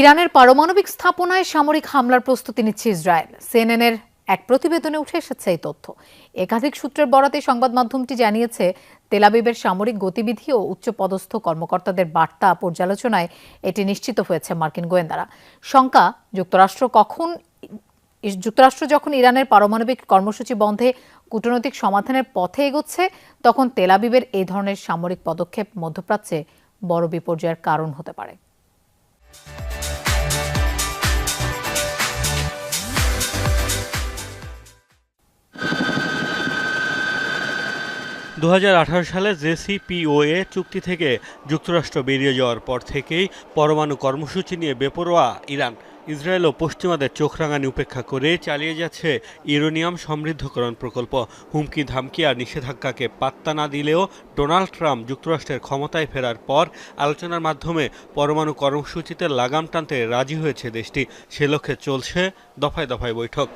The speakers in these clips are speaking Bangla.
ইরানের পারমাণবিক স্থাপনায় সামরিক হামলার প্রস্তুতি নিচ্ছে ইসরায়েল। সিএনএনের এক প্রতিবেদনে উঠে এসেছে এই তথ্য। একাধিক সূত্রের বরাতে সংবাদ মাধ্যমটি জানিয়েছে তেলাবিবের সামরিক গতিবিধি ও উচ্চপদস্থ কর্মকর্তাদের বার্তা পর্যালোচনায় এটি নিশ্চিত হয়েছে মার্কিন গোয়েন্দারা। শঙ্কা, যুক্তরাষ্ট্র কখন যুক্তরাষ্ট্র যখন ইরানের পারমাণবিক কর্মসূচি বন্ধে কূটনৈতিক সমাধানের পথে এগোচ্ছে, তখন তেলাবিবের এই ধরনের সামরিক পদক্ষেপ মধ্যপ্রাচ্যে বড় বিপর্যয়ের কারণ হতে পারে। দু হাজার আঠারো সালে জেসিপিওএ চুক্তি থেকে যুক্তরাষ্ট্র বেরিয়ে যাওয়ার পর থেকেই পরমাণু কর্মসূচি নিয়ে বেপরোয়া ইরান। ইসরায়েল ও পশ্চিমাদের চোখ রাঙানি উপেক্ষা করে চালিয়ে যাচ্ছে ইউরেনিয়াম সমৃদ্ধকরণ প্রকল্প। হুমকি, ধামকি আর নিষেধাজ্ঞাকে পাত্তা না দিলেও ডোনাল্ড ট্রাম্প যুক্তরাষ্ট্রের ক্ষমতায় ফেরার পর আলোচনার মাধ্যমে পরমাণু কর্মসূচিতে লাগাম টানতে রাজি হয়েছে দেশটি। সে লক্ষ্যে চলছে দফায় দফায় বৈঠক।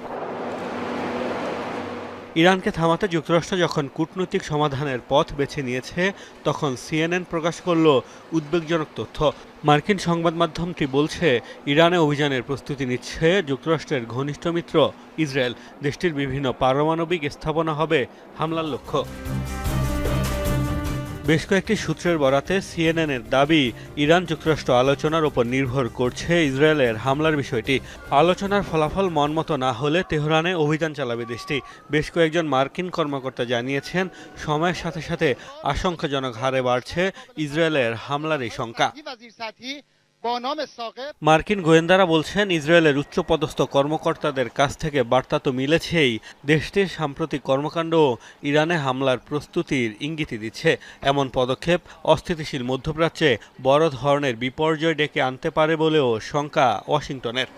ইরানকে থামাতে যুক্তরাষ্ট্র যখন কূটনৈতিক সমাধানের পথ বেছে নিয়েছে, তখন সিএনএন প্রকাশ করল উদ্বেগজনক তথ্য। মার্কিন সংবাদ মাধ্যমটি বলছে, ইরানে অভিযানের প্রস্তুতি নিচ্ছে যুক্তরাষ্ট্রের ঘনিষ্ঠ মিত্র ইসরায়েল। দেশটির বিভিন্ন পারমাণবিক স্থাপনা হবে হামলার লক্ষ্য। বেশ কয়েকটি সূত্রের বরাতে সিএনএনের দাবি, ইরান যুক্তরাষ্ট্র আলোচনার উপর নির্ভর করছে ইসরায়েলের হামলার বিষয়টি। আলোচনার ফলাফল মনমতো না হলে তেহরানে অভিযান চালাবে দেশটি। বেশ কয়েকজন মার্কিন কর্মকর্তা জানিয়েছেন, সময়ের সাথে সাথে আশঙ্কাজনক হারে বাড়ছে ইসরায়েলের হামলার এই শঙ্কা মার্কিন গোয়েন্দারা বলছেন, ইসরায়েলের উচ্চপদস্থ কর্মকর্তাদের কাছ থেকে বার্তা তো মিলেছেই। দেশটির সাম্প্রতিক কর্মকাণ্ড ইরানে হামলার প্রস্তুতির ইঙ্গিত দিচ্ছে। এমন পদক্ষেপ অস্থিতিশীল মধ্যপ্রাচ্যে বড় ধরনের বিপর্যয় ডেকে আনতে পারে বলেও শঙ্কা ওয়াশিংটনের।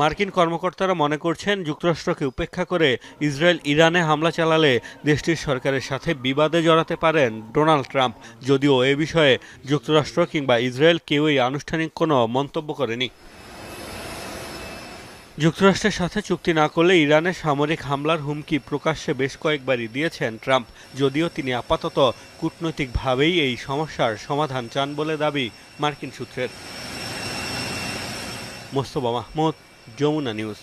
মার্কিন কর্মকর্তারা মনে করছেন যুক্তরাষ্ট্রকে উপেক্ষা করে ইসরায়েল ইরানে হামলা চালালে দেশটির সরকারের সাথে বিবাদে জড়াতে পারেন ডোনাল্ড ট্রাম্প। যদিও এ বিষয়ে যুক্তরাষ্ট্র কিংবা ইসরায়েল কেউই আনুষ্ঠানিক কোনো মন্তব্য করেনি। যুক্তরাষ্ট্রের সাথে চুক্তি না করলে ইরানে সামরিক হামলার হুমকি প্রকাশ্যে বেশ কয়েকবারই দিয়েছেন ট্রাম্প। যদিও তিনি আপাতত কূটনৈতিকভাবেই এই সমস্যার সমাধান চান বলে দাবি মার্কিন সূত্রের। মোস্তফা মাহমুদ जोमुना न्यूज़